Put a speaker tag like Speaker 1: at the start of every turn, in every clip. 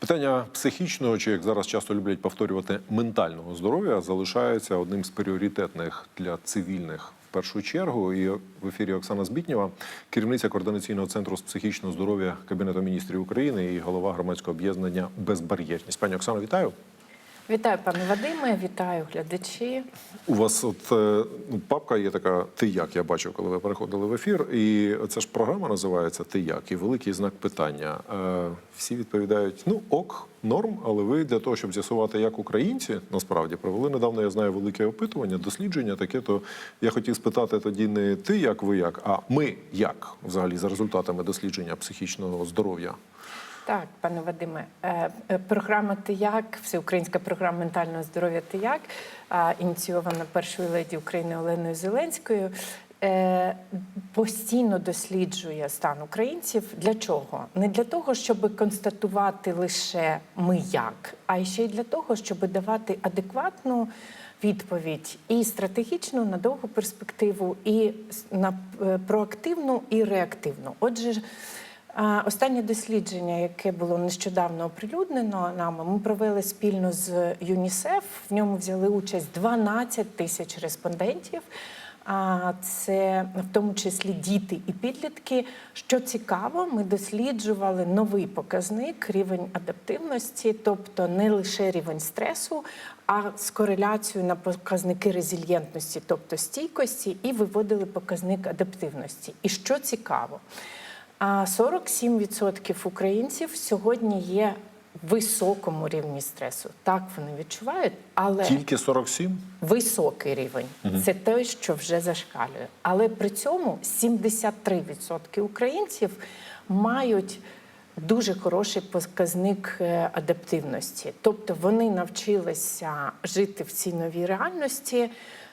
Speaker 1: Питання психічного, чи як зараз часто люблять повторювати, ментального здоров'я залишається одним з пріоритетних для цивільних в першу чергу. І в ефірі Оксана Збітнєва, керівниця координаційного центру з психічного здоров'я Кабінету міністрів України і голова громадського об'єднання Безбар'єрність. Пані Оксано, вітаю.
Speaker 2: Вітаю, пане Вадиме, вітаю глядачі.
Speaker 1: У вас от е, ну, папка є така Ти як я бачив, коли ви переходили в ефір. І це ж програма називається Ти як і великий знак питання. Е, Всі відповідають: ну ок, норм, але ви для того, щоб з'ясувати, як українці насправді провели недавно. Я знаю велике опитування, дослідження таке. То я хотів спитати тоді не ти, як ви як, а ми як взагалі за результатами дослідження психічного здоров'я.
Speaker 2: Так, пане Вадиме, е, е, програма «Ти як», всеукраїнська програма ментального здоров'я «Ти як», ініційована першою леді України Оленою Зеленською, е, постійно досліджує стан українців. Для чого? Не для того, щоб констатувати лише ми як, а ще й для того, щоб давати адекватну відповідь і стратегічну на довгу перспективу, і на проактивну і реактивну. Отже, Останнє дослідження, яке було нещодавно оприлюднено нами, ми провели спільно з ЮНІСЕФ. В ньому взяли участь 12 тисяч респондентів. А це в тому числі діти і підлітки. Що цікаво, ми досліджували новий показник рівень адаптивності, тобто не лише рівень стресу, а з кореляцією на показники резильєнтності, тобто стійкості, і виводили показник адаптивності. І що цікаво, а 47% українців сьогодні є в високому рівні стресу. Так вони відчувають, але
Speaker 1: Тільки 47?
Speaker 2: високий рівень це те, що вже зашкалює. Але при цьому 73% українців мають дуже хороший показник е, адаптивності. Тобто вони навчилися жити в цій новій реальності.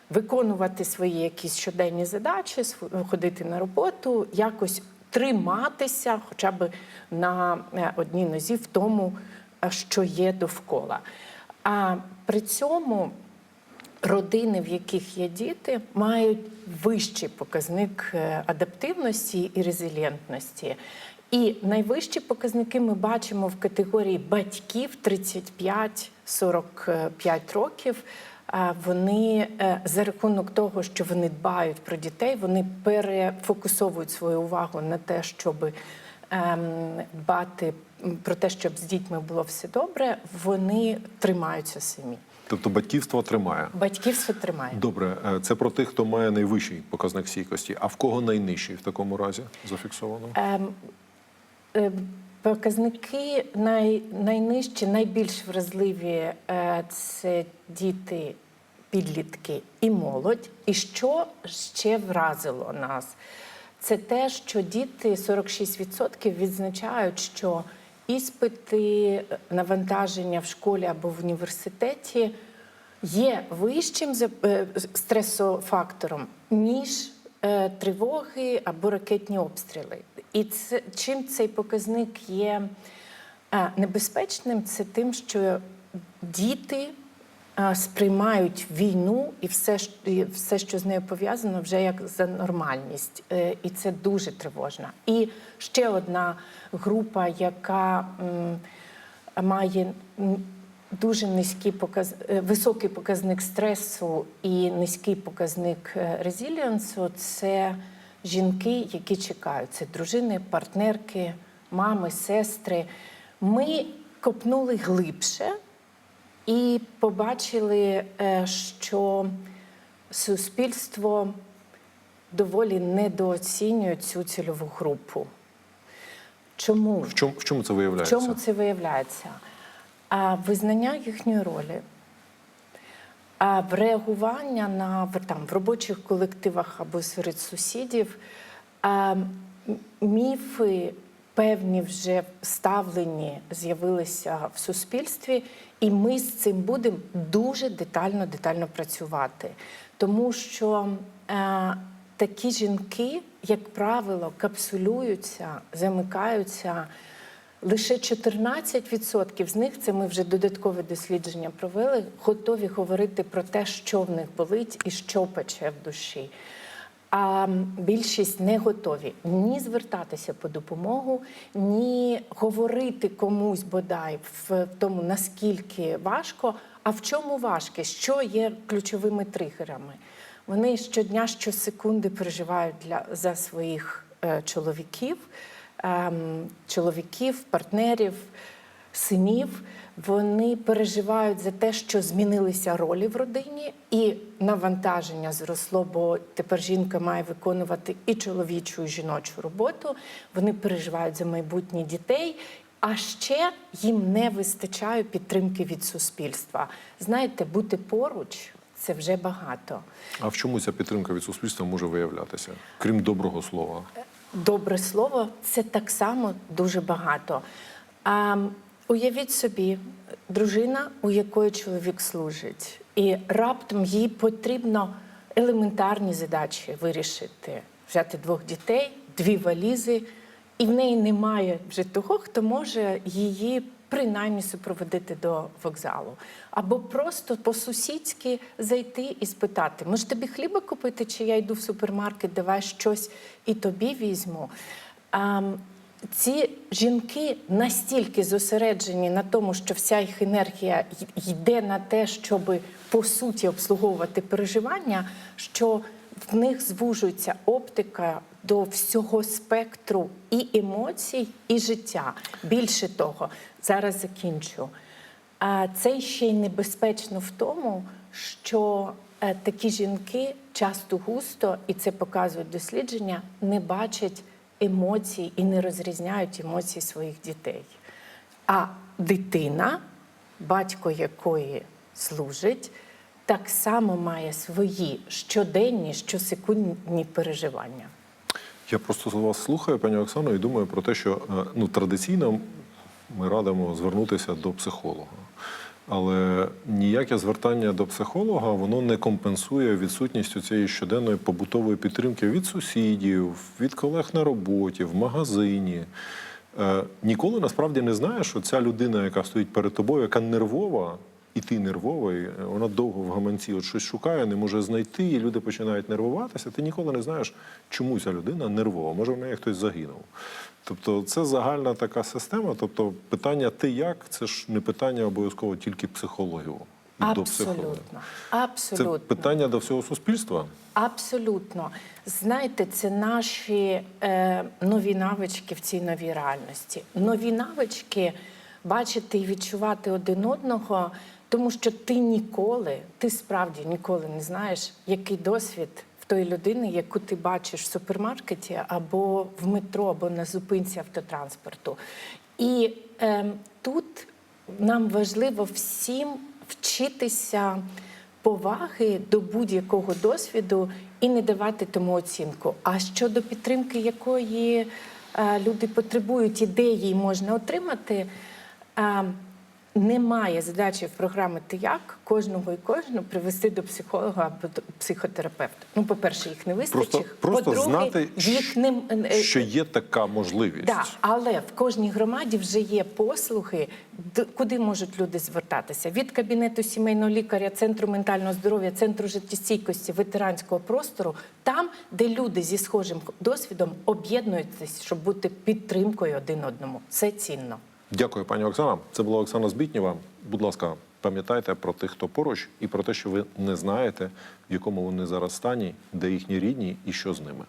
Speaker 2: Виконувати свої якісь щоденні задачі, ходити на роботу, якось триматися, хоча б на е, одній нозі в тому, е, що є довкола. А при цьому родини, в яких є діти, мають вищий показник е, адаптивності і резилієнтності. І найвищі показники ми бачимо в категорії батьків 35-45 років. Вони е, за рахунок того, що вони дбають про дітей, вони перефокусовують свою увагу на те, щоб ем, дбати про те, щоб з дітьми було все добре. Вони тримаються самі.
Speaker 1: Тобто батьківство тримає.
Speaker 2: Батьківство тримає.
Speaker 1: Добре, е, це про тих, хто має найвищий показник стійкості. А в кого найнижчий в такому разі зафіксовано?
Speaker 2: Ем, е, Показники най, найнижчі, найбільш вразливі е, це діти, підлітки і молодь. І що ще вразило нас? Це те, що діти 46% відзначають, що іспити, навантаження в школі або в університеті є вищим е, стресофактором, ніж тривоги або ракетні обстріли. І це, чим цей показник є е, небезпечним, це тим, що діти е, сприймають війну і все, і все, що з нею пов'язано, вже як за нормальність. Е, І це дуже тривожно. І ще одна група, яка має дуже низький показ... е, високий показник стресу і низький показник е, резиліансу це жінки, які чекають. Це дружини, партнерки, мами, сестри. Ми копнули глибше і побачили, е, що суспільство доволі недооцінює цю цільову групу. Чому?
Speaker 1: В чому, в чому це
Speaker 2: В чому це виявляється? А визнання їхньої ролі, а реагування на там в робочих колективах або серед сусідів, а, міфи певні вже ставлені з'явилися в суспільстві, і ми з цим будемо дуже детально детально працювати, тому що е, такі жінки, як правило, капсулюються, замикаються. Лише 14% з них, це ми вже додаткове дослідження провели, готові говорити про те, що в них болить і що пече в душі. А більшість не готові ні звертатися по допомогу, ні говорити комусь бодай в тому, наскільки важко, а в чому важке, що є ключовими тригерами. Вони щодня, щосекунди переживають для, за своїх е, чоловіків, чоловіків, партнерів, синів. Вони переживають за те, що змінилися ролі в родині, і навантаження зросло, бо тепер жінка має виконувати і чоловічу, і жіночу роботу. Вони переживають за майбутнє дітей. А ще їм не вистачає підтримки від суспільства. Знаєте, бути поруч це вже багато.
Speaker 1: А в чому ця підтримка від суспільства може виявлятися, крім доброго слова?
Speaker 2: Добре слово це так само дуже багато. А, уявіть собі, дружина, у якої чоловік служить, і раптом їй потрібно елементарні задачі вирішити: взяти двох дітей, дві валізи, і в неї немає вже того, хто може її принаймні супроводити до вокзалу. Або просто по-сусідськи зайти і спитати: може тобі хліба купити, чи я йду в супермаркет, давай щось і тобі візьму. А, ці жінки настільки зосереджені на тому, що вся їх енергія йде на те, щоб по суті обслуговувати переживання, що в них звужується оптика до всього спектру і емоцій, і життя. Більше того, зараз закінчу. А це ще й небезпечно в тому, що е, такі жінки часто густо, і це показують дослідження, не бачать емоцій і не розрізняють емоції своїх дітей. А дитина, батько якої служить, так само має свої щоденні, щосекундні переживання.
Speaker 1: Я просто вас слухаю, пані Оксано, і думаю про те, що е, ну, традиційно ми радимо звернутися до психолога. Але ніяке звертання до психолога воно не компенсує відсутністю цієї щоденної побутової підтримки від сусідів, від колег на роботі, в магазині. Е, ніколи насправді не знаєш, що ця людина, яка стоїть перед тобою, яка нервова, і ти нервовий, е, вона довго в гаманці от щось шукає, не може знайти, і люди починають нервуватися. Ти ніколи не знаєш, чому ця людина нервова. Може, в неї хтось загинув. Тобто, це загальна така система. Тобто, питання ти як це ж не питання обов'язково тільки психологів. і психолога.
Speaker 2: Абсолютно.
Speaker 1: Це питання до всього суспільства.
Speaker 2: Абсолютно. Знаєте, це наші е, нові навички в цій новій реальності. Нові навички бачити і відчувати один одного, тому що ти ніколи, ти справді ніколи не знаєш, який досвід в тої людини, яку ти бачиш в супермаркеті або в метро, або на зупинці автотранспорту. І е, тут нам важливо всім вчитися поваги до будь-якого досвіду і не давати тому оцінку. А щодо підтримки, якої е, люди потребують, і де її можна отримати. е, немає задачі в програми «Ти як» кожного і кожну привести до психолога або до психотерапевта. Ну, по-перше, їх не вистачить.
Speaker 1: Просто, просто знати,
Speaker 2: їх не е,
Speaker 1: що є така можливість.
Speaker 2: Да, але в кожній громаді вже є послуги, куди можуть люди звертатися від кабінету сімейного лікаря, центру ментального здоров'я, центру життєстійкості, ветеранського простору, там, де люди зі схожим досвідом об'єднуються, щоб бути підтримкою один одному. Це цінно.
Speaker 1: Дякую, пані Оксана. Це була Оксана Збітнєва. Будь ласка, пам'ятайте про тих, хто поруч, і про те, що ви не знаєте, в якому вони зараз стані, де їхні рідні і що з ними.